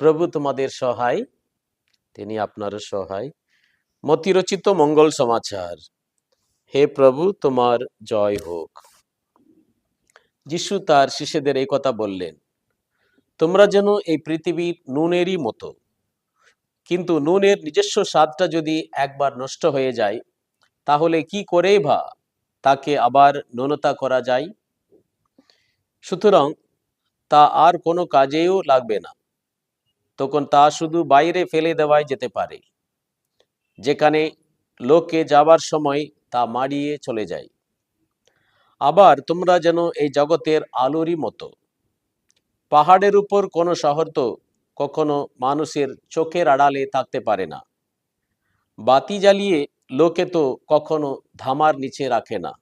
প্রভু তোমাদের সহায়, তিনি আপনারও সহায়। মতিরচিত মঙ্গল সমাচার, হে প্রভু তোমার জয় হোক। যিশু তার শিষ্যদের এই কথা বললেন, তোমরা যেন এই পৃথিবীর নুনেরই মতো, কিন্তু নুনের নিজস্ব স্বাদটা যদি একবার নষ্ট হয়ে যায়, তাহলে কি করেই বা তাকে আবার ন্যূনতা করা যায়? সুতরাং তা আর কোনো কাজেও লাগবে না। তখন তা শুধু বাইরে ফেলে দেওয়াই যেতে পারে। যেখানে লোকে যাবার সময় তা মারিয়ে চলে যায়। আবার তোমরা যেন এই জগতের আলোরই মতো। পাহাড়ের উপর কোনো শহর তো কখনো মানুষের চোখের আড়ালে থাকতে পারে না। বাতি জ্বালিয়ে লোকে তো কখনো ধামার নিচে রাখে না।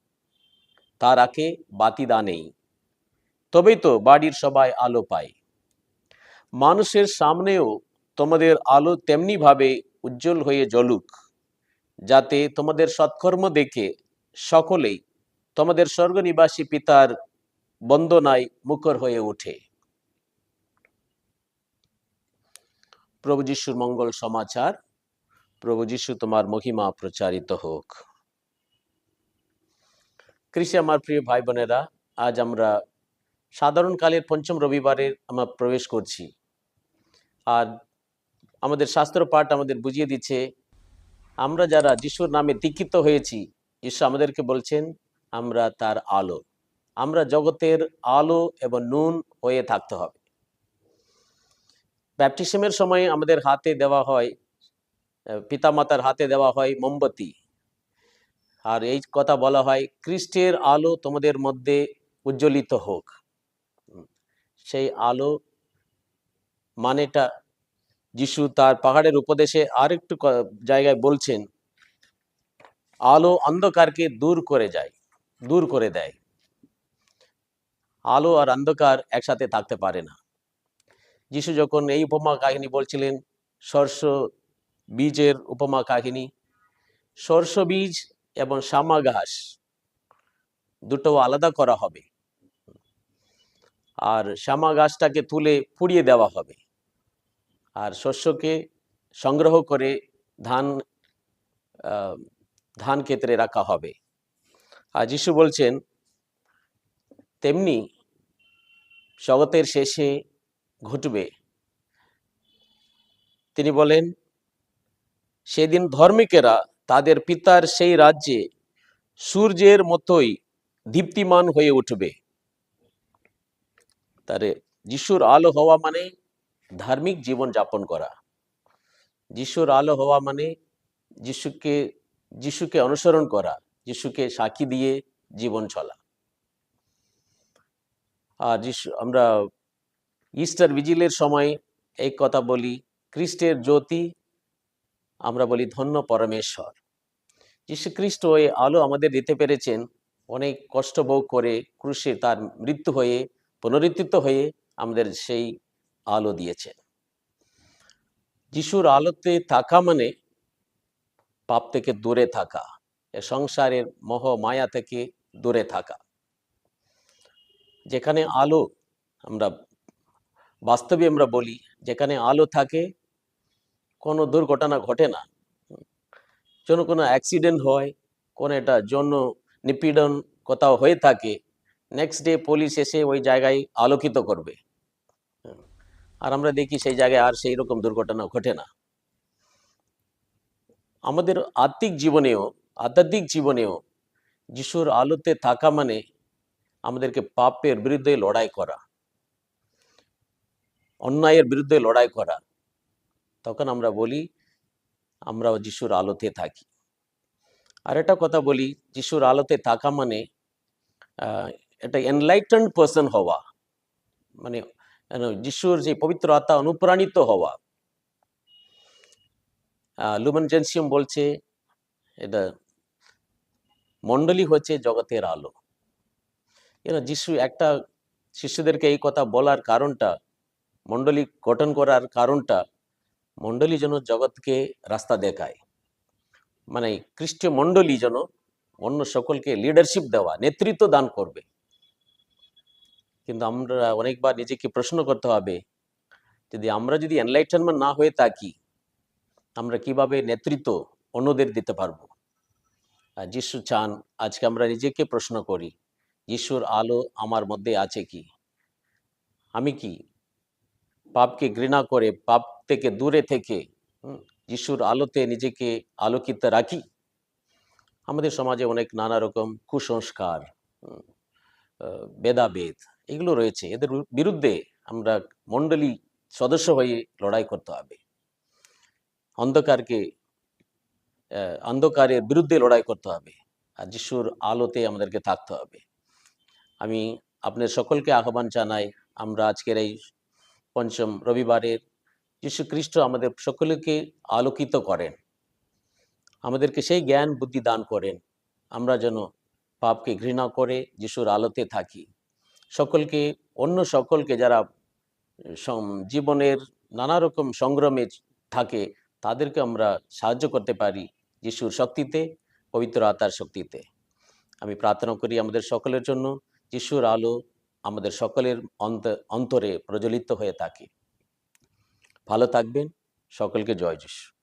তা রাখে বাতি দানেই তবেই তো বাড়ির সবাই আলো পায়। মানুষের সামনেও তোমাদের আলো তেমনিভাবে উজ্জ্বল হয়ে জ্বলুক, যাতে তোমাদের সৎকর্ম দেখে সকলেই তোমাদের স্বর্গনিবাসী পিতার বন্দনায় মুখর হয়ে ওঠে। প্রভু যিশুর মঙ্গল সমাচার, প্রভু যিশু তোমার মহিমা প্রচারিত হোক। কৃষি আমার প্রিয় ভাই বোনেরা, আজ আমরা সাধারণকালের পঞ্চম রবিবারের আমরা প্রবেশ করছি। আর আমাদের শাস্ত্র পাঠ আমাদের বুঝিয়ে দিচ্ছে, আমরা যারা যিশুর নামে দীক্ষিত হয়েছি যিশু আমাদেরকে বলছেন, আমরা তার আলো। আমরা জগতের আলো এবং নুন হয়ে থাকতে হবে। ব্যাপটিসমের সময় আমাদের হাতে দেওয়া হয়, পিতামাতার হাতে দেওয়া হয় মোমবাতি। আর এই কথা বলা হয়, খ্রিস্টের আলো তোমাদের মধ্যে উজ্জ্বলিত হোক। সেই আলো মানেটা যিশু তার পাহাড়ের উপদেশে আরেকটু জায়গায় বলছেন, আলো অন্ধকারকে দূর করে যায়, দূর করে দেয়। আলো আর অন্ধকার একসাথে থাকতে পারে না। যিশু যখন এই উপমা কাহিনী বলছিলেন, সর্ষ বীজের উপমা কাহিনী, সর্ষ বীজ এবং শামা ঘাস দুটো আলাদা করা হবে। আর শ্যামা গাছটাকে তুলে পুড়িয়ে দেওয়া হবে। আর শস্যকে সংগ্রহ করে ধান ধান ক্ষেত্রে রাখা হবে। আর যিশু বলছেন, তেমনি জগতের শেষে ঘটবে। তিনি বলেন, সেদিন ধর্মিকেরা তাদের পিতার সেই রাজ্যে সূর্যের মতোই দীপ্তিমান হয়ে উঠবে। তারে, যিশুর আলো হওয়া মানে ধার্মিক জীবন যাপন করা। যিশুর আলো হওয়া মানে যিশুকে যিশুকে অনুসরণ করা, যিশুকে সাক্ষী দিয়ে জীবন চলা। আর যিশু, আমরা ইস্টার ভিজিলের সময় এই কথা বলি খ্রিস্টের জ্যোতি আমরা বলি, ধন্য পরমেশ্বর যিশু খ্রিস্ট ওই আলো আমাদের দিতে পেরেছেন। অনেক কষ্ট ভোগ করে ক্রুশে তার মৃত্যু হয়ে, পুনরুত্থিত হয়ে আমাদের সেই আলো দিয়েছেন। যিশুর আলোতে থাকা মানে পাপ থেকে দূরে থাকা, এ সংসারের মোহ মায়া থেকে দূরে থাকা। যেখানে আলো আমরা, বাস্তবে আমরা বলি, যেখানে আলো থাকে, কোনো দুর্ঘটনা ঘটে না। যেন কোনো অ্যাক্সিডেন্ট হয়, কোনো একটা জন্য নিপীড়ন কোথাও হয়ে থাকে নেক্সট ডে পুলিশ এসে ওই জায়গায় আলোকিত করবে। আর আমরা দেখি সেই জায়গায় আর সেই রকম দুর্ঘটনা ঘটে না। আমাদের আত্মিক জীবনেও, আধ্যাত্মিক জীবনেও যিশুর আলোতে থাকা মানে আমাদেরকে পাপের বিরুদ্ধে লড়াই করা, অন্যায়ের বিরুদ্ধে লড়াই করা। তখন আমরা বলি আমরা যিশুর আলোতে থাকি। আর একটা কথা বলি, যিশুর আলোতে থাকা মানে একটা এনলাইটেন্ড পার্সন হওয়া। মানে যিশুর যে পবিত্র আত্মা অনুপ্রাণিত হওয়া লুমেন বলছে এটা মণ্ডলী হচ্ছে জগতের আলো এর যিশু একটা শিষ্যদেরকে এই কথা বলার কারণটা মণ্ডলী গঠন করার কারণটা মণ্ডলী যেন জগৎকে রাস্তা দেখায় মানে খ্রিস্টীয় মণ্ডলী যেন অন্য সকলকে লিডারশিপ দেওয়া নেতৃত্ব দান করবে কিন্তু আমরা অনেকবার নিজেকে প্রশ্ন করতে হবে, যদি আমরা যদি এনলাইটেনমেন্ট না হয়ে থাকি, আমরা কীভাবে নেতৃত্ব অন্যদের দিতে পারব? যিশু চান, আজকে আমরা নিজেকে প্রশ্ন করি, যিশুর আলো আমার মধ্যে আছে কি? আমি কি পাপকে ঘৃণা করে, পাপ থেকে দূরে থেকে যিশুর আলোতে নিজেকে আলোকিত রাখি? আমাদের সমাজে অনেক নানা রকম কুসংস্কার ভেদাভেদ এগুলো রয়েছে। এদের বিরুদ্ধে আমরা মণ্ডলী সদস্য হয়ে লড়াই করতে হবে। অন্ধকারকে অন্ধকারের বিরুদ্ধে লড়াই করতে হবে। আর যিশুর আলোতে আমাদেরকে থাকতে হবে। আমি আপনার সকলকে আহ্বান জানাই, আমরা আজকের এই পঞ্চম রবিবারের যিশু খ্রিস্ট আমাদের সকলকে আলোকিত করেন। আমাদেরকে সেই জ্ঞান, বুদ্ধি দান করেন। আমরা যেন পাপকে ঘৃণা করে যিশুর আলোতে থাকি। সকলকে, অন্য সকলকে যারা জীবনের নানা রকম সংগ্রামে থাকে, তাদেরকে আমরা সাহায্য করতে পারি যিশুর শক্তিতে, পবিত্র আত্মার শক্তিতে। আমি প্রার্থনা করি আমাদের সকলের জন্য, যিশুর আলো আমাদের সকলের অন্ত, অন্তরে প্রজ্বলিত হয়ে থাকে। ভালো থাকবেন, সকলকে জয় যিশু।